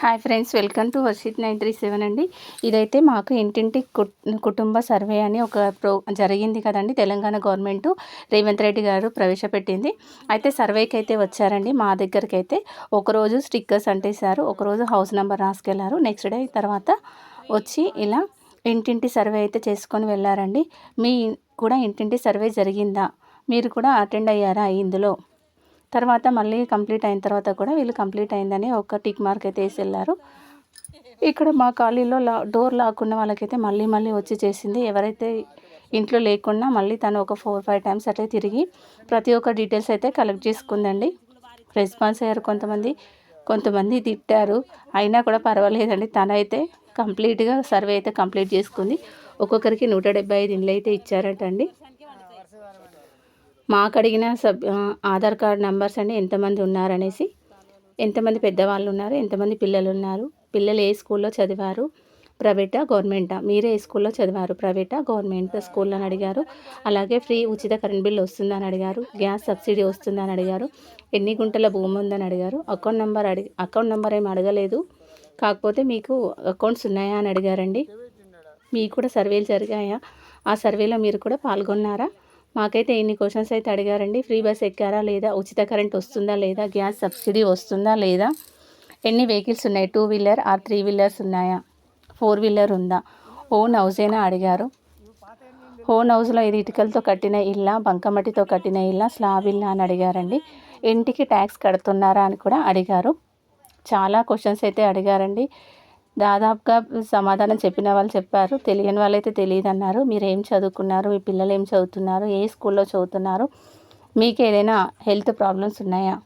Hi friends welcome to Varshith nine three seven అండి. ఇదైతే మాకు ఇంటింటి కుటుంబ సర్వే అని ఒక ప్రో జరిగింది కదండి. తెలంగాణ గవర్నమెంట్ రేవంత్ రెడ్డి గారు ప్రవేశపెట్టింది. అయితే సర్వేకి అయితే వచ్చారండి. మా దగ్గరికి అయితే ఒకరోజు స్టిక్కర్స్ అంటేశారు. ఒకరోజు హౌస్ నెంబర్ రాసుకెళ్ళారు. నెక్స్ట్ డే తర్వాత వచ్చి ఇలా ఇంటింటి సర్వే అయితే చేసుకొని వెళ్ళారండి. మీ కూడా ఇంటింటి సర్వే జరిగిందా? మీరు కూడా అటెండ్ అయ్యారా ఇందులో? తర్వాత మళ్ళీ కంప్లీట్ అయిన తర్వాత కూడా వీళ్ళు కంప్లీట్ అయిందని ఒక టిక్ మార్క్ అయితే వేసి వెళ్ళారు ఇక్కడ మా కాలనీలో లా డోర్ లాక్కున్న వాళ్ళకైతే మళ్ళీ మళ్ళీ వచ్చి చేసింది. ఎవరైతే ఇంట్లో లేకుండా మళ్ళీ తను ఒక ఫోర్ ఫైవ్ టైమ్స్ అట్లే తిరిగి ప్రతి ఒక్క డీటెయిల్స్ అయితే కలెక్ట్ చేసుకుందండి. రెస్పాన్స్ అయ్యారు కొంతమంది. కొంతమంది తిట్టారు. అయినా కూడా పర్వాలేదండి. తనైతే కంప్లీట్గా సర్వే అయితే కంప్లీట్ చేసుకుంది. ఒక్కొక్కరికి నూట డెబ్బై ఐదు ఇండ్లు అయితే ఇచ్చారటండి. మాకు అడిగిన సబ్ ఆధార్ కార్డ్ నెంబర్స్ అండి ఎంతమంది ఉన్నారనేసి ఎంతమంది పెద్దవాళ్ళు ఉన్నారు ఎంతమంది పిల్లలు ఉన్నారు పిల్లలు ఏ స్కూల్లో చదివారు ప్రైవేటా గవర్నమెంటా? మీరే ఏ స్కూల్లో చదివారు ప్రైవేటా గవర్నమెంట్? స్కూల్లో అని అడిగారు. అలాగే ఫ్రీ ఉచిత కరెంట్ బిల్ వస్తుందని అడిగారు. గ్యాస్ సబ్సిడీ వస్తుందని అడిగారు. ఎన్ని గుంటల భూమి ఉందని అడిగారు. అకౌంట్ నెంబర్ అడిగి అకౌంట్ నెంబర్ ఏమి అడగలేదు. కాకపోతే మీకు అకౌంట్స్ ఉన్నాయా అని అడిగారండి. మీకు కూడా సర్వేలు జరిగాయా? ఆ సర్వేలో మీరు కూడా పాల్గొన్నారా? మాకైతే ఇన్ని క్వశ్చన్స్ అయితే అడిగారండి? ఫ్రీ బస్ ఎక్కారా లేదా? ఉచిత కరెంట్ వస్తుందా లేదా? గ్యాస్ సబ్సిడీ వస్తుందా లేదా? ఎన్ని వెహికల్స్ ఉన్నాయి? Two wheeler or three wheelers ఉన్నాయా? ఫోర్ వీలర్ ఉందా? ఓన్ హౌసేనా అడిగారు. ఓన్ హౌస్లో ఇది ఇటుకలతో కట్టిన ఇల్లా బంకమట్టితో కట్టిన ఇల్లా స్లాబ్ ఇల్లా అని అడిగారండి. ఇంటికి ట్యాక్స్ కడుతున్నారా అని కూడా అడిగారు. చాలా క్వశ్చన్స్ అయితే అడిగారండి. దాదాపుగా సమాధానం చెప్పిన వాళ్ళు చెప్పారు. తెలియని వాళ్ళైతే తెలియదు అన్నారు మీరు ఏం చదువుకున్నారు? మీ పిల్లలు ఏం చదువుతున్నారు? ఏ స్కూల్లో చదువుతున్నారు? మీకు ఏదైనా హెల్త్ ప్రాబ్లమ్స్ ఉన్నాయా?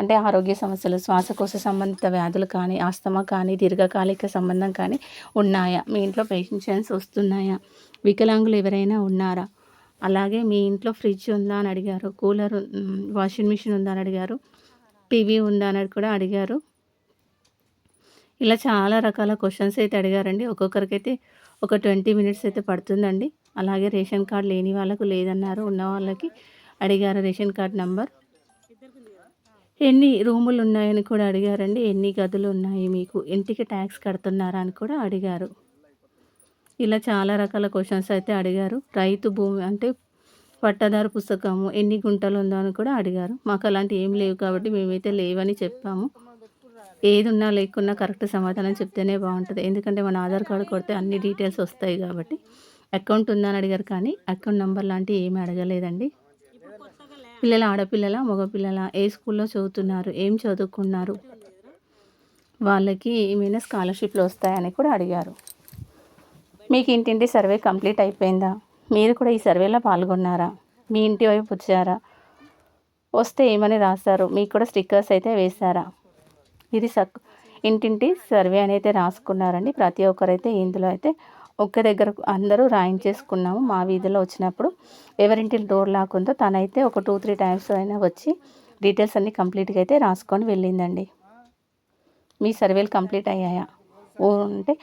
అంటే ఆరోగ్య సమస్యలు శ్వాసకోశ సంబంధిత వ్యాధులు కానీ ఆస్తమా కానీ దీర్ఘకాలిక సంబంధం కానీ ఉన్నాయా? మీ ఇంట్లో పెన్షన్స్ వస్తున్నాయా? వికలాంగులు ఎవరైనా ఉన్నారా? అలాగే మీ ఇంట్లో ఫ్రిడ్జ్ ఉందా అని అడిగారు. కూలర్ వాషింగ్ మిషన్ ఉందా అని అడిగారు. టీవీ ఉందా అని కూడా అడిగారు. ఇలా చాలా రకాల క్వశ్చన్స్ అయితే అడిగారండి. ఒక్కొక్కరికైతే ఒక ట్వంటీ మినిట్స్ అయితే పడుతుందండి. అలాగే రేషన్ కార్డు లేని వాళ్ళకు లేదన్నారు ఉన్న వాళ్ళకి అడిగారు రేషన్ కార్డ్ నెంబర్. ఎన్ని రూములు ఉన్నాయని కూడా అడిగారండి. ఎన్ని గదులు ఉన్నాయి మీకు? ఇంటికి ట్యాక్స్ కడుతున్నారా అని కూడా అడిగారు. ఇలా చాలా రకాల క్వశ్చన్స్ అయితే అడిగారు. రైతు భూమి అంటే పట్టదారు పుస్తకము ఎన్ని గుంటలు ఉందో అని కూడా అడిగారు. మాకు అలాంటి ఏం లేవు కాబట్టి మేమైతే లేవని చెప్పాము. ఏది ఉన్నా లేకున్నా కరెక్ట్ సమాధానం చెప్తేనే బాగుంటుంది. ఎందుకంటే మన ఆధార్ కార్డు కొడితే అన్ని డీటెయిల్స్ వస్తాయి కాబట్టి. అకౌంట్ ఉందని అడిగారు కానీ అకౌంట్ నెంబర్ లాంటివి ఏమీ అడగలేదండి. పిల్లల ఆడపిల్లల మగపిల్లల ఏ స్కూల్లో చదువుతున్నారు ఏం చదువుకున్నారు వాళ్ళకి ఏమైనా స్కాలర్షిప్లు వస్తాయని కూడా అడిగారు. మీకు ఇంటింటి సర్వే కంప్లీట్ అయిపోయిందా? మీరు కూడా ఈ సర్వేలో పాల్గొన్నారా? మీ ఇంటి వైపు వచ్చారా? వస్తే ఏమని రాస్తారు? మీకు కూడా స్టిక్కర్స్ అయితే వేశారా? ఇది సక్ ఇంటింటి సర్వే అని అయితే రాసుకున్నారండి. ప్రతి ఒక్కరైతే ఇందులో అయితే ఒక్క దగ్గర అందరూ రాయించేసుకున్నాము మా వీధిలో వచ్చినప్పుడు. ఎవరింటి డోర్ లాకుందో తనైతే ఒక టూ త్రీ టైమ్స్ అయినా వచ్చి డీటెయిల్స్ అన్నీ కంప్లీట్గా అయితే రాసుకొని వెళ్ళిందండి. మీ సర్వేలు కంప్లీట్ అయ్యాయా? ఓ అంటే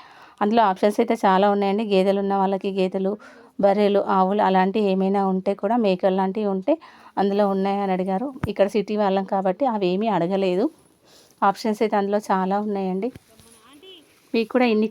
అందులో ఆప్షన్స్ అయితే చాలా ఉన్నాయండి. గేదెలు ఉన్న వాళ్ళకి గేదెలు బర్రెలు ఆవులు అలాంటివి ఏమైనా ఉంటే కూడా మేకలు లాంటివి ఉంటే అందులో ఉన్నాయని అడిగారు. ఇక్కడ సిటీ వాళ్ళం కాబట్టి అవి ఏమీ అడగలేదు. ఆప్షన్స్ అయితే అందులో చాలా ఉన్నాయండి. మీకు కూడా ఇన్ని